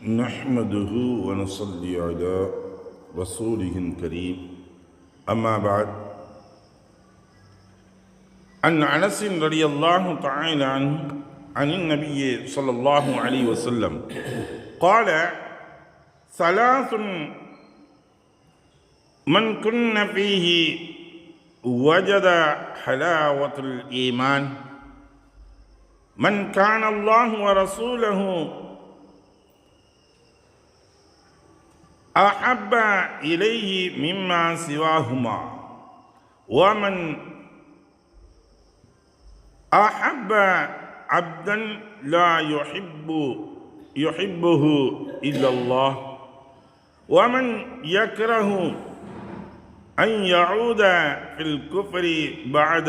نحمده ونصلي على رسوله الكريم. أما بعد عن أنس رضي الله تعالى عنه عن النبي صلى الله عليه وسلم قال ثلاث من كن فيه وجد حلاوة الإيمان. من كان الله ورسوله أحب إليه مما سواهما. ومن أحب عبدا لا يحب يحبه إلا الله. ومن يكره أن يعود في الكفر بعد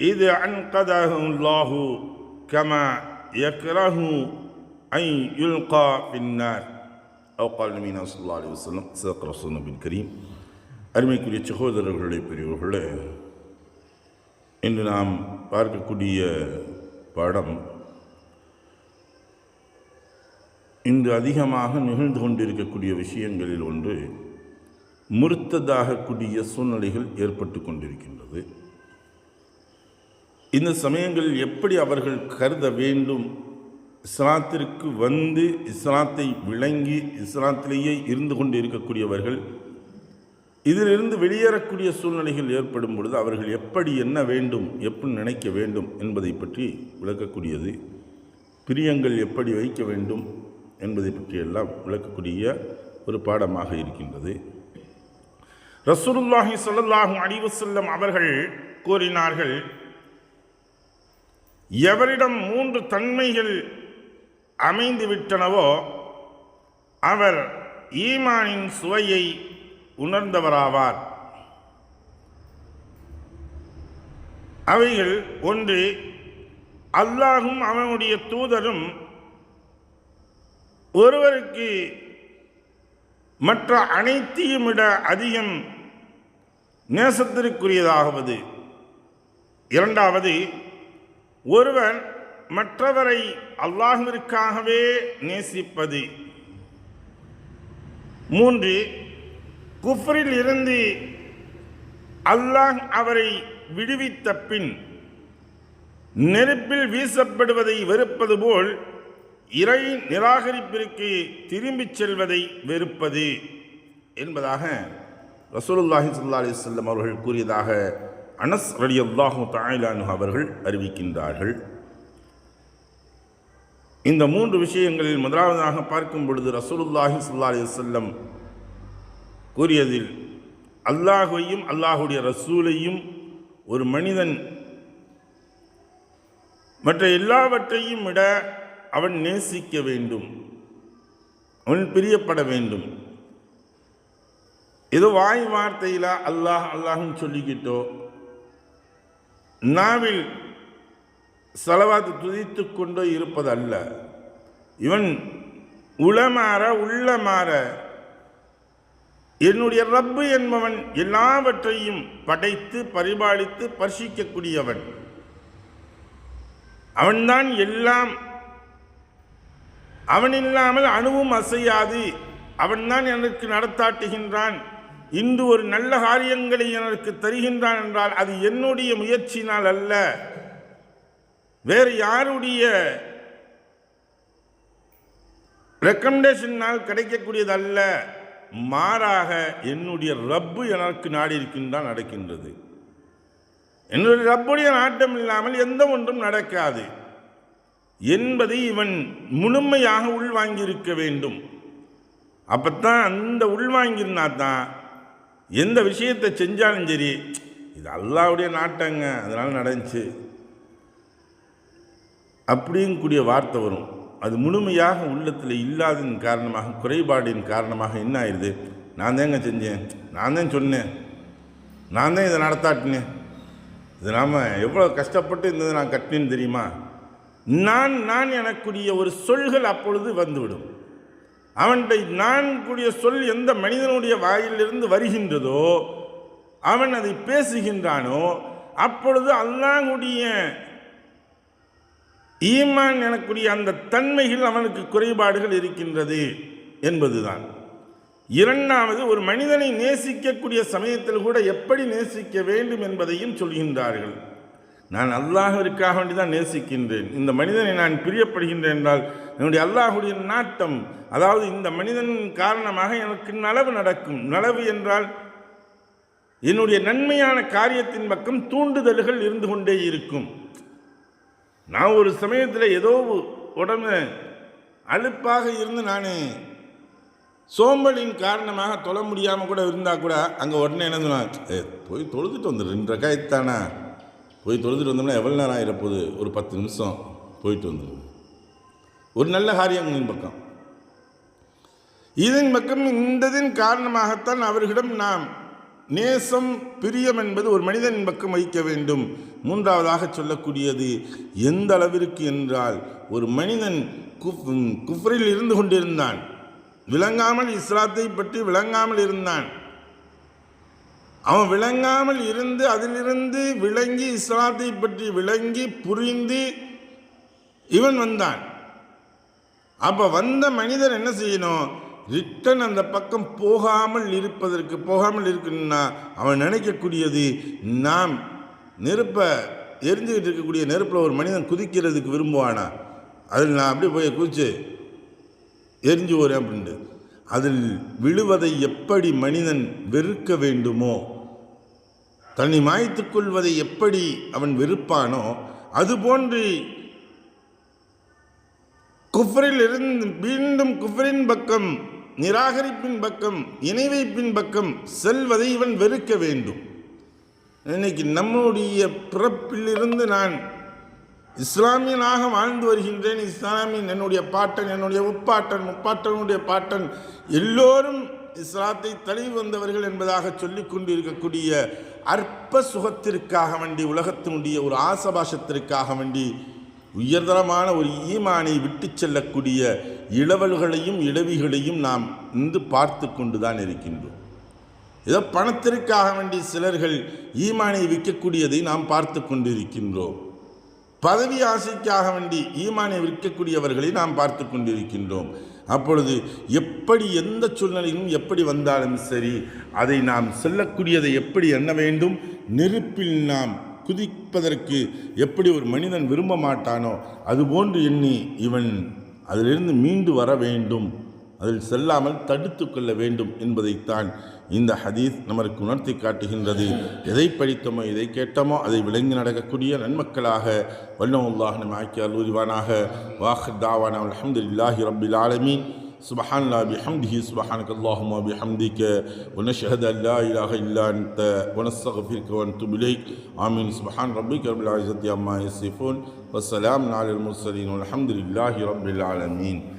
إذ أنقذه الله كما يكره أن يلقى في النار. அவுகாலமீனா சுல்லா அலி வஸ்லம் சக் ரசூனபின் கரீம் அருமைக்குரிய சகோதரர்களுடைய பெரியவர்களே இன்று நாம் பார்க்கக்கூடிய படம் இன்று அதிகமாக நிகழ்ந்து கொண்டிருக்கக்கூடிய விஷயங்களில் ஒன்று முறுத்ததாகக்கூடிய சூழ்நிலைகள் ஏற்பட்டு கொண்டிருக்கின்றது. இந்த சமயங்களில் எப்படி அவர்கள் கருத வேண்டும் இஸ்லாத்திற்கு வந்து இஸ்லாத்தை விளங்கி இஸ்லாத்திலேயே இருந்து கொண்டு இருக்கக்கூடியவர்கள் இதிலிருந்து வெளியேறக்கூடிய சூழ்நிலைகள் ஏற்படும் பொழுது அவர்கள் எப்படி என்ன வேண்டும் எப்படி நினைக்க வேண்டும் என்பதை பற்றி விளக்கக்கூடியது. பிரியங்கள் எப்படி வைக்க வேண்டும் என்பதை பற்றியெல்லாம் விளக்கக்கூடிய ஒரு பாடமாக இருக்கின்றது. ரசூலுல்லாஹி ஸல்லல்லாஹு அடிவு செல்லும் அவர்கள் கூறினார்கள் எவரிடம் மூன்று தன்மைகள் அமைந்து விட்டனவோ அவர் ஈமானின் சுவையை உணர்ந்தவராவார். அவைகள் ஒன்று அல்லாஹும் அவனுடைய தூதரும் ஒருவருக்கு மற்ற அனைத்தையும் விட அதிகம் நேசத்திற்குரியதாகுவது. இரண்டாவது ஒருவர் மற்றவரை அல்லாஹிற்காகவே நேசிப்பது. மூன்று குஃப்ரில் இருந்து அல்லாஹ் அவரை விடுவித்த பின் நெருப்பில் வீசப்படுவதை வெறுப்பது போல் இறை நிராகரிப்பிற்கு திரும்பிச் செல்வதை வெறுப்பது என்பதாக ரசூலுல்லாஹி சல்லா அலிஸ்லம் அவர்கள் கூறியதாக அனஸ் ரலி அல்லாஹு தாயிலானு அவர்கள் அறிவிக்கின்றார்கள். இந்த மூன்று விஷயங்களில் முதலாவதாக பார்க்கும் பொழுது ரசூலுல்லாஹி சுல்லா அலி வல்லம் கூறியதில் அல்லாஹையும் அல்லாஹுடைய ரசூலையும் ஒரு மனிதன் மற்ற எல்லாவற்றையும் விட அவன் நேசிக்க வேண்டும். அவன் பிரியப்பட வேண்டும். ஏதோ வாய் வார்த்தையில் அல்லாஹ் அல்லாஹ்னு சொல்லிக்கிட்டோ நாவில் செலவாத்து துதித்து கொண்டோ இருப்பதல்ல. இவன் உளமாற உள்ளமாற. என்னுடைய ரப்பு என்பவன் எல்லாவற்றையும் படைத்து பரிபாலித்து பரிசிக்கக்கூடியவன். அவன்தான் எல்லாம் அவன் இல்லாமல் அணுவும் அசையாது. அவன்தான் எனக்கு நடத்தாட்டுகின்றான். இன்று ஒரு நல்ல காரியங்களை எனக்கு தருகின்றான் என்றால் அது என்னுடைய முயற்சினால் அல்ல. வேறு யாருடைய ரெக்கமெண்டேஷனால் கிடைக்கக்கூடியது அல்ல மாறாக என்னுடைய ரப்பு எனக்கு நாடி இருக்கின்றான் நடக்கின்றது. என்னுடைய ரப்புடைய நாட்டம் இல்லாமல் எந்த ஒன்றும் நடக்காது. என்பதை இவன் முழுமையாக உள்வாங்கியிருக்க வேண்டும். அப்பத்தான் அந்த உள்வாங்கியிருந்தா தான் எந்த விஷயத்தை செஞ்சாலும் சரி இது அல்லாவுடைய நாட்டங்க அதனால் நடந்துச்சு. அப்படிங்கூடிய வார்த்தை வரும். அது முழுமையாக உள்ளத்தில் இல்லாததின் காரணமாக குறைபாடின் காரணமாக என்ன ஆயிடுது? நான் தாங்க செஞ்சேன். நான் தான் சொன்னேன். நான் தான் இதை நடத்தாட்டினேன். இது நாம் எவ்வளோ கஷ்டப்பட்டு இந்த நான் கட்டினேன்னு தெரியுமா? நான் நான் எனக்குரிய ஒரு சொல்கள் அப்பொழுது வந்துவிடும். அவன்கிட்ட நான் கூடிய சொல் எந்த மனிதனுடைய வாயிலிருந்து வருகின்றதோ அவன் அதை பேசுகின்றானோ அப்பொழுது அல்லாஹ்வுடைய ஈமான் எனக்கூடிய அந்த தன்மைகள் அவனுக்கு குறைபாடுகள் இருக்கின்றது என்பதுதான். இரண்டாவது ஒரு மனிதனை நேசிக்கக்கூடிய சமயத்தில் கூட எப்படி நேசிக்க வேண்டும் என்பதையும் சொல்கின்றார்கள். நான் அல்லாஹிற்காக வேண்டி தான் நேசிக்கின்றேன். இந்த மனிதனை நான் பிரியப்படுகின்றேன் என்றால் என்னுடைய அல்லாஹுடைய நாட்டம் அதாவது இந்த மனிதன் காரணமாக எனக்கு நலவு நடக்கும். நலவு என்றால் என்னுடைய நன்மையான காரியத்தின் பக்கம் தூண்டுதல்கள் இருந்து கொண்டே இருக்கும். நான் ஒரு சமயத்தில் ஏதோ உடம்பு அலுப்பாக இருந்து நான் சோம்பலின் காரணமாக தொழ முடியாமல் கூட இருந்தால் கூட அங்கே உடனே என்ன சொன்னா போய் தொழுதுட்டு வந்துடு ரெண்டு ரகாயத்தானே? போய் தொழுதுட்டு வந்தோம்னா எவ்வளோ நேரம் ஆகிடப்போகுது ஒரு பத்து நிமிஷம் போயிட்டு வந்துடும் ஒரு நல்ல காரியம் உங்களின் பக்கம். இதன் பக்கம் இந்ததின் காரணமாகத்தான் அவர்களிடம் நாம் நேசம் பிரியம் என்பது ஒரு மனிதனின் பக்கம் வைக்க வேண்டும். மூன்றாவதாக சொல்லக்கூடியது எந்த அளவிற்கு என்றால் ஒரு மனிதன் குஃப் குஃப்ரில் இருந்து கொண்டிருந்தான். விளங்காமல் இஸ்லாத்தை பற்றி விளங்காமல் இருந்தான். அவன் விளங்காமல் இருந்து அதிலிருந்து விளங்கி இஸ்லாத்தை பற்றி விளங்கி புரிந்து இவன் வந்தான். அப்போ வந்த மனிதர் என்ன செய்யணும்? ரிட்டன் அந்த பக்கம் போகாமல் இருப்பதற்கு போகாமல் இருக்குன்னா அவன் நினைக்கக்கூடியது நாம் நெருப்பை எரிஞ்சுக்கிட்டு இருக்கக்கூடிய நெருப்பில் ஒரு மனிதன் குதிக்கிறதுக்கு விரும்புவானா? அதில் நான் அப்படியே போய் குதிச்சு எரிஞ்சு போகிறேன் அப்படின்ட்டு. அதில் விழுவதை எப்படி மனிதன் வெறுக்க வேண்டுமோ தன்னை மாய்த்து கொள்வதை எப்படி அவன் வெறுப்பானோ அதுபோன்று குஃபரில் இருந்து மீண்டும் குஃபரின் பக்கம் நிராகரிப்பின் பக்கம் இணைவைப்பின் பக்கம் செல்வதை இவன் வெறுக்க வேண்டும். இன்னைக்கு நம்முடைய பிறப்பிலிருந்து நான் இஸ்லாமியனாக வாழ்ந்து வருகின்றேன். இஸ்லாமியன் என்னுடைய பாட்டன் என்னுடைய உப்பாட்டன் முப்பாட்டனுடைய பாட்டன். எல்லோரும் இஸ்லாத்தை தழுவி வந்தவர்கள் என்பதாக சொல்லிக் கொண்டு இருக்கக்கூடிய அற்ப சுகத்திற்காக வேண்டி உலகத்தினுடைய ஒரு ஆசபாசத்திற்காக வேண்டி உயர்தரமான ஒரு ஈமானை விட்டு செல்லக்கூடிய இளவல்களையும் இளவிகளையும் நாம் இன்று பார்த்து கொண்டு தான் இருக்கின்றோம். ஏதோ பணத்திற்காக வேண்டி சிலர்கள் ஈமானை விற்கக்கூடியதை நாம் பார்த்து கொண்டிருக்கின்றோம். பதவி ஆசைக்காக வேண்டி ஈமானை விற்கக்கூடியவர்களை நாம் பார்த்து கொண்டிருக்கின்றோம். அப்பொழுது எப்படி எந்த சூழ்நிலையும் எப்படி வந்தாலும் சரி அதை நாம் சொல்லக்கூடியதை எப்படி எண்ண வேண்டும் நெருப்பில் நாம் குதிப்பதற்கு எப்படி ஒரு மனிதன் விரும்ப மாட்டானோ அதுபோன்று எண்ணி இவன் அதிலிருந்து மீண்டு வர வேண்டும். அதில் செல்லாமல் தடுத்து கொள்ள வேண்டும் என்பதைத்தான் இந்த ஹதீஸ் நமக்கு உணர்த்தி காட்டுகின்றது. எதை படித்தோமோ எதை கேட்டோமோ அதை விளங்கி நடக்கக்கூடிய நன்மக்களாக வல்லமுல்லாஹ் நம் ஆக்கியால் உரிவானாக வாஹர் தாவான அலமதுல்லாஹி ரபில் ஆலமீன். سبحان الله بحمده سبحانك اللهم وبحمدك ونشهد أن لا إله إلا أنت ونستغفرك ونتوب إليك. آمين. سبحان ربك رب العزة عما يصفون والسلام على المرسلين والحمد لله رب العالمين.